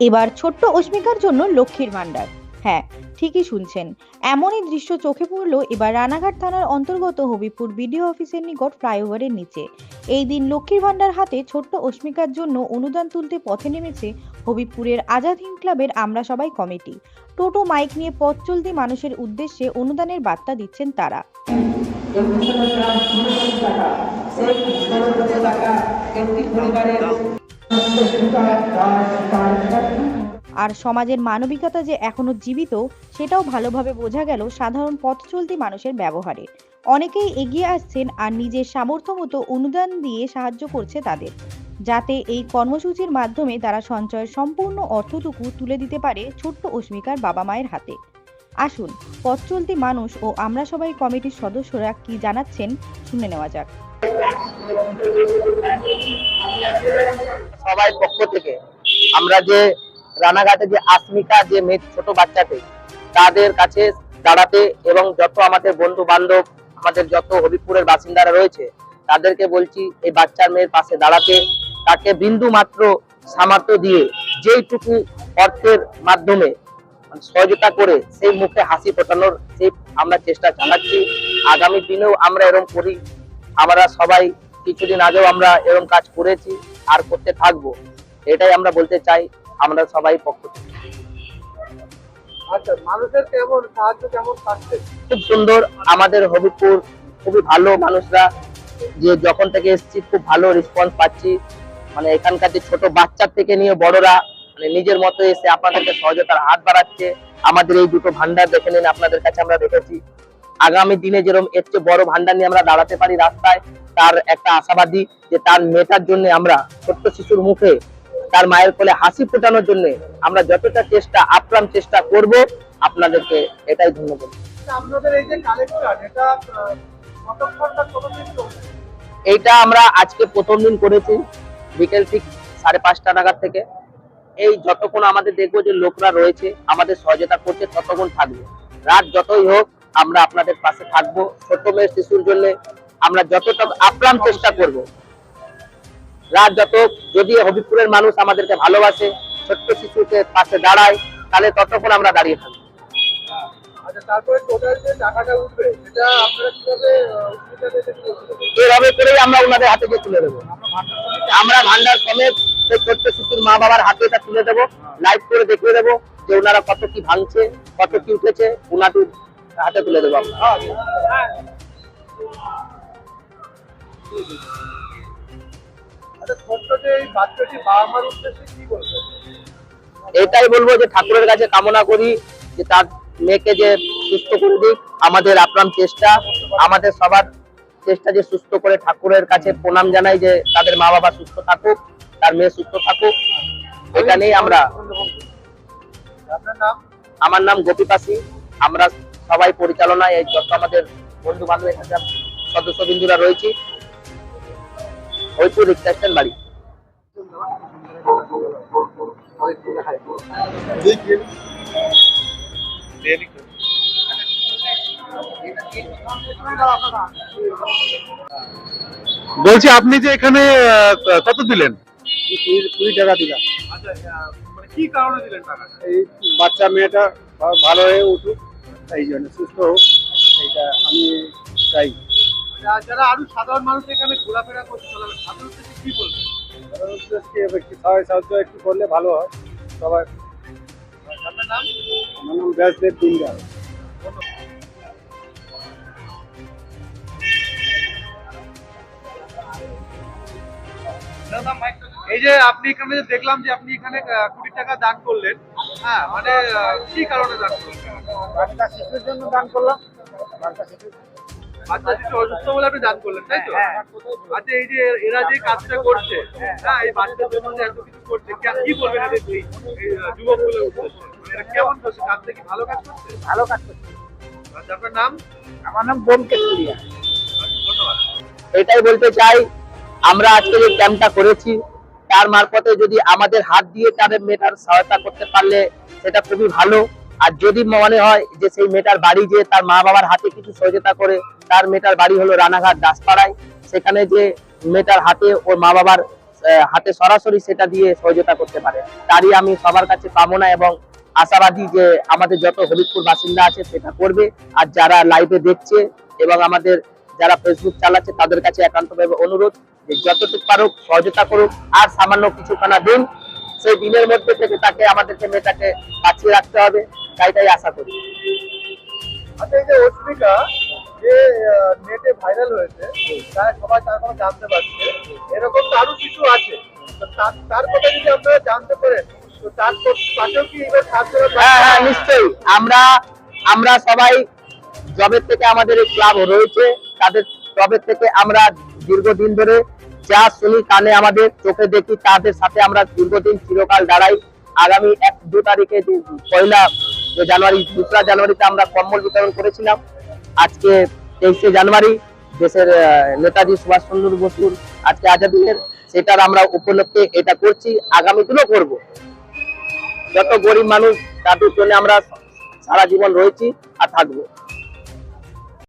এবার ছোট্ট অস্মিকার জন্য লক্ষ্মীর ভাণ্ডার। হ্যাঁ ঠিকই শুনছেন। এমনই দৃশ্য চোখে পড়ল এবার রানাঘাট থানার অন্তর্গত হবিপুর বিডিও অফিসের নিকট ফ্লাইওভারের নিচে। এই দিন লক্ষ্মীর ভাণ্ডার হাতে ছোট্ট অস্মিকার জন্য অনুদান তুলতে পথে নেমেছে হবিপুরের আজাদ হিন্দ ক্লাবের আমরা সবাই কমিটি। টোটো, মাইক নিয়ে পথ চলতি মানুষের উদ্দেশ্যে অনুদানের বার্তা দিচ্ছেন তারা। আর সমাজের মানবিকতা যে এখনও জীবিত, সেটাও ভালোভাবে বোঝা গেল সাধারণ পথ চলতি মানুষের ব্যবহারে। অনেকেই এগিয়ে আসছেন আর নিজের সামর্থ্য মতো অনুদান দিয়ে সাহায্য করছে তাদের। যাতে এই কর্মসূচির মাধ্যমে তারা সঞ্চয়ের সম্পূর্ণ অর্থটুকু তুলে দিতে পারে ছোট্ট অস্মিকার বাবা মায়ের হাতে। আসুন, পথ চলতি মানুষ ও আমরা সবাই কমিটির সদস্যরা কি জানাচ্ছেন শুনে নেওয়া যাক। সবাই পক্ষ থেকে আমরা যে রানাঘাটে যে আসমিকা যে মেয়ে ছোট বাচ্চাতে তাদের কাছে দাঁড়াতে এবং যত আমাদের বন্ধু বান্ধব আমাদের যত হবিপুরের বাসিন্দারা রয়েছে, তাদেরকে বলছি এই বাচ্চার মেয়ের পাশে দাঁড়াতে, তাকে বিন্দু মাত্র সামর্থ্য দিয়ে যেইটুকু অর্থের মাধ্যমে সহযোগিতা করে সেই মুখে হাসি ফোটানোর সেই আমরা চেষ্টা চালাচ্ছি। আগামী দিনেও আমরা এরকম করি। আমরা সবাই কিছুদিন আগেও আমরা এরকম কাজ করেছি আর করতে থাকব। এটাই আমরা বলতে চাই আমরা সবাই পক্ষ থেকে। আচ্ছা মানুষের কেমন সাহায্য কেমন পাচ্ছে খুব সুন্দর আমাদের হবিপুর খুবই ভালো মানুষরা। যে যখন থেকে এসেছি খুব ভালো রেসপন্স পাচ্ছি। মানে এখানকার যে ছোট বাচ্চার থেকে নিয়ে বড়রা মানে নিজের মতো এসে আপনাদেরকে সহজতার হাত বাড়াচ্ছে। আমাদের এই দুটো ভান্ডার দেখে নিন আপনাদের কাছে আমরা দেখেছি আগামী দিনে যেরকম এর চেয়ে বড় ভান্ডার নিয়ে আমরা দাঁড়াতে পারি রাস্তায় তার একটা আশাবাদী যে তার মেয়েটার জন্য আমরা ছোট্ট শিশুর মুখে তার মায়ের কোলে হাসি ফোটানোর জন্য আমরা যতটা চেষ্টা আপ্রাণ চেষ্টা করব আপনাদেরকে এটাই ধন্যবাদ। চলবে? এইটা আমরা আজকে প্রথম দিন করেছি বিকেল ঠিক সাড়ে পাঁচটা নাগাদ থেকে। এই যতক্ষণ আমাদের দেখব যে লোকরা রয়েছে আমাদের সহযোগিতা করছে ততক্ষণ থাকবে। রাত যতই হোক আমরা আপনাদের পাশে থাকব। ছোট মেয়ে শিশুর জন্য আমরা যতটা আপ্রাণ চেষ্টা করব। রাত যত যদি হবিপুরের মানুষ আমাদেরকে ভালোবাসে ছোট্ট শিশুকে পাশে দাঁড়ায় তাহলে ততক্ষণ আমরা দাঁড়িয়ে থাকব। আচ্ছা? এভাবে করেই আমরা ওনাদের হাতে গিয়ে তুলে দেবো। আমরা ভান্ডার সমেত সেই ছোট্ট শিশুর মা বাবার হাতে এটা তুলে দেবো লাইভ করে দেখিয়ে দেবো যে ওনারা কত কি ভাঙছে কত কি উঠেছে ওনাদের হাতে তুলে দেবো আমরা। আচ্ছা এটাই বলব যে ঠাকুরের কাছে কামনা করি যে তার মেয়েকে যে সুস্থ করে দিক আমাদের আপ্রাণ চেষ্টা আমাদের সবার চেষ্টা যে সুস্থ করে ঠাকুরের কাছে প্রণাম জানাই যে তাদের মা বাবা সুস্থ থাকুক তার মেয়ে সুস্থ থাকুক। এটা নিয়ে আমরা আমার নাম নাম গোপীপাসি আমরা সবাই পরিচালনায় এই যত আমাদের বন্ধু বান্ধব এখানে সদস্য বিন্দুরা রয়েছি হইপুর রিক্সা স্ট্যান্ড বাড়ি। বলছি আপনি যে এখানে আহ, কত দিলেন? কুড়ি টাকা দিলাম। আচ্ছা মানে কি কারণে দিলেন টাকাটা? এই বাচ্চা মেয়েটা ভালো হয়ে উঠুক। এই জন্য সুস্থ হোক এইটা আমি চাই। যারা আরও সাধারণ মানুষ এখানে ঘোরাফেরা সাধারণ কি বলবেন একটু সাহায্য একটু করলে ভালো হয়। সবাই আপনার নাম? আমার নাম ব্যাসদেব দিনদার এই যে আপনি এখানে দেখলাম যে আপনি এখানে কুড়ি টাকা দান করলেন। হ্যাঁ মানে কি কারণে দান করলেন বাচ্চা শিশুর জন্য দান করলাম বাচ্চা শিশু বাচ্চা শিশু অসুস্থ বলে আপনি দান করলেন তাই তো? আচ্ছা এই যে এরা যে কাজটা করছে হ্যাঁ এই বাচ্চাদের জন্য যে এত কিছু করছে কি বলবেন এদের এই এই, যুবকগুলোর উদ্দেশ্যে? মানে এরা কেমন করছে? কাজটা কি ভালো কাজ করছে? ভালো কাজ করছে। আচ্ছা আপনার নাম? আমার নাম বোমকেশ আচ্ছা, ধন্যবাদ। এটাই বলতে চাই আমরা আজকে যে ক্যাম্পটা করেছি তার মারফতে যদি আমাদের হাত দিয়ে তাদের মেয়েটার সহায়তা করতে পারলে সেটা খুবই ভালো। আর যদি মনে হয় যে সেই মেয়েটার বাড়ি যে তার মা বাবার হাতে কিছু সহযোগিতা করে, তার মেয়েটার বাড়ি হলো রানাঘাট দাসপাড়ায়, সেখানে যে মেয়েটার হাতে ওর মা বাবার হাতে সরাসরি সেটা দিয়ে সহযোগিতা করতে পারে। তারই আমি সবার কাছে কামনা এবং আশাবাদী যে আমাদের যত হবিবপুর বাসিন্দা আছে সেটা করবে। আর যারা লাইভে দেখছে এবং আমাদের যারা ফেসবুক চালাচ্ছে তাদের কাছে একান্তভাবে অনুরোধ যে যতটুকু পারুক সহযোগিতা করুক আর সামান্য কিছুখানা দিন সেই দিনের মধ্যে থেকে তাকে আমাদেরকে মেয়েটাকে বাঁচিয়ে রাখতে হবে। তাই তাই আশা করি। আচ্ছা এই যে অস্মিকা যে নেটে ভাইরাল হয়েছে সবাই তার কথা জানতে পারছে। এরকম আরও কিছু আছে। তার- তার কথা যদি আপনারা জানতে পারেন তো তার পাশেও কি এবার হ্যাঁ হ্যাঁ নিশ্চয়ই। আমরা আমরা সবাই জবের থেকে আমাদের এই ক্লাব রয়েছে। তাদের তবে থেকে আমরা দীর্ঘদিন ধরে যা শুনি কানে আমাদের চোখে দেখি, তাদের সাথে আমরা দীর্ঘদিন চিরকাল দাঁড়াই। আগামী এক দু তারিখে পয়লা জানুয়ারি দোসরা জানুয়ারিতে আমরা কম্বল বিতরণ করেছিলাম। আজকে তেইশে জানুয়ারি দেশের নেতাজি সুভাষচন্দ্র বসুর আজকে আজাদিনের, সেটার আমরা উপলক্ষে এটা করছি। আগামী দিনও করব। যত গরিব মানুষ, তাদের জন্য আমরা সারা জীবন রয়েছি আর থাকব।